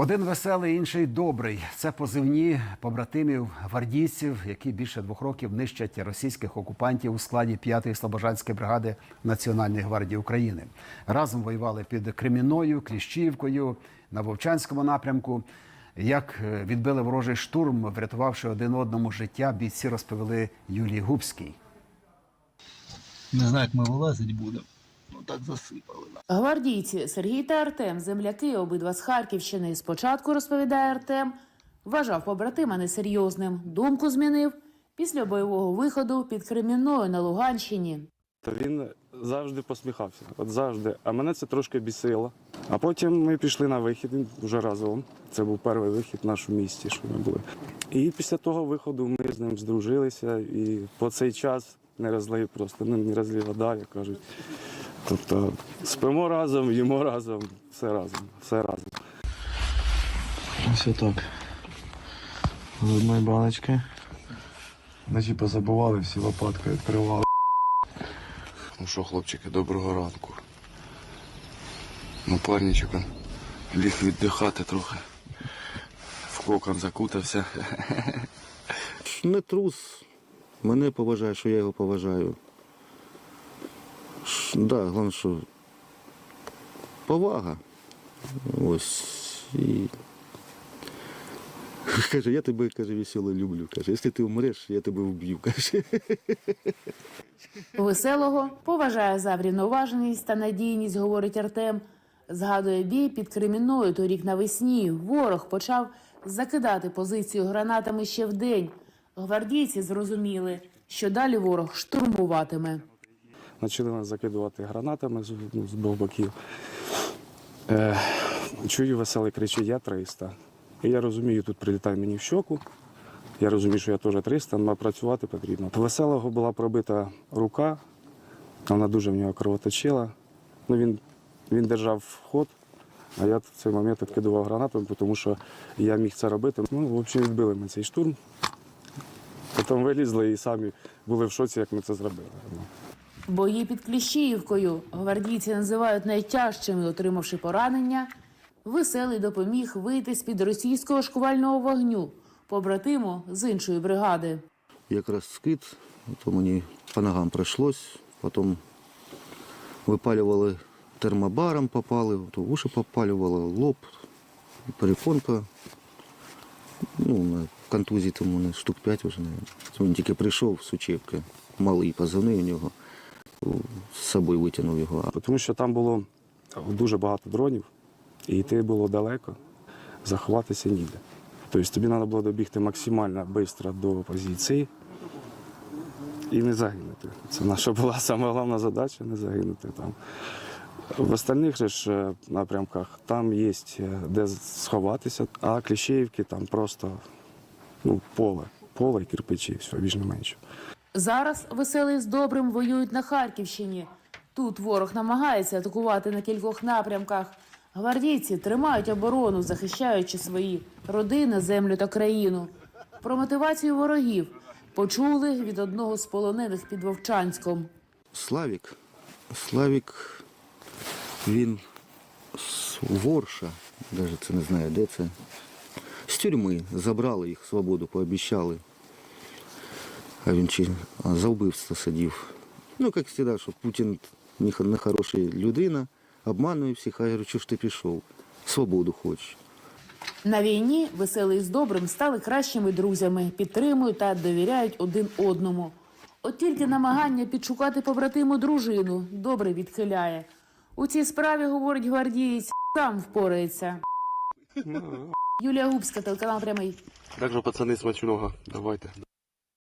Один веселий, інший добрий. Це позивні побратимів гвардійців, які більше двох років нищать російських окупантів у складі 5-ї слобожанської бригади Національної гвардії України. Разом воювали під Кремінною, Кліщівкою на Вовчанському напрямку. Як е, відбили ворожий штурм, врятувавши один одному життя, бійці розповіли Юлії Губській. Не знаю, як ми вилазити будемо. Ну так засипали. Гвардійці Сергій та Артем, земляки, обидва з Харківщини. Спочатку розповідає Артем, вважав побратима несерйозним. Думку змінив після бойового виходу під Кремінною на Луганщині. То він завжди посміхався, от завжди. А мене це трошки бісило. А потім ми пішли на вихід вже разом. Це був перший вихід в нашому місті, що ми були. І після того виходу ми з ним здружилися, і по цей час не розлив просто, ну не розлив вода, як кажуть. Тобто спимо разом, їмо разом, все разом, все разом. Ось так. З одної баночки. Вночі позабували, всі лопаткою відкривали. Ну що, хлопчики, доброго ранку. Напарничок он ліг віддихати трохи. В кокон закутався. Не трус. Мене поважає, що я його поважаю. Да, головне, що повага. Ось. І... Каже, я тебе каже, весело люблю. Каже, якщо ти умреш, я тебе вб'ю. Каже. Веселого поважає за врівноваженість та надійність, говорить Артем. Згадує бій під Кремінною торік навесні. Ворог почав закидати позицію гранатами ще вдень. Гвардійці зрозуміли, що далі ворог штурмуватиме. Почали нас закидувати гранатами з, з двох боків. Е, чую веселий кричить, я 300. І я розумію, тут прилітає мені в щоку. Я розумію, що я теж 300, але працювати потрібно. Веселого була пробита рука, вона дуже в нього кровоточила. Ну, він, він держав ход, а я в цей момент відкидував гранатами, тому що я міг це робити. Ну, в общем, відбили ми цей штурм. Потім вилізли і самі були в шоці, як ми це зробили. Бої під Кліщіївкою гвардійці називають найтяжчими, отримавши поранення. Веселий допоміг вийти з-під російського шквального вогню побратиму з іншої бригади. Якраз скид, то мені по ногам прийшлось, потім випалювали термобаром, попали, то уші попалювало, лоб, перепонка. Ну, на контузії тому штук 5 вже, мабуть. Він тільки прийшов з учебки, малий позивний у нього, з собою витягнув його. Тому що там було дуже багато дронів, і йти було далеко, заховатися ніде. Тобто тобі треба було добігти максимально швидко до позиції і не загинути. Це наша була сама головна задача не загинути там. В остальних ж е, напрямках там є е, де сховатися, а Кліщеївки там просто ну, поле, поле і кирпичі, все, більш не менше. Зараз веселий з добрим воюють на Харківщині. Тут ворог намагається атакувати на кількох напрямках. Гвардійці тримають оборону, захищаючи свої родини, землю та країну. Про мотивацію ворогів почули від одного з полонених під Вовчанськом. Славік. Славік, він з Ворша, навіть це не знаю, де це. З тюрми забрали їх свободу, пообіцяли. А він чи за вбивство сидів. Ну, як завжди, що Путін не хо- хороша людина, обманує всіх, а я говорю, ж ти пішов? Свободу хочеш. На війні веселий з добрим стали кращими друзями, підтримують та довіряють один одному. От тільки намагання підшукати побратиму дружину добре відхиляє. У цій справі, говорить гвардієць, сам впорається. Юлія Губська, телеканал прямий. Так же, пацани, смачного. Давайте.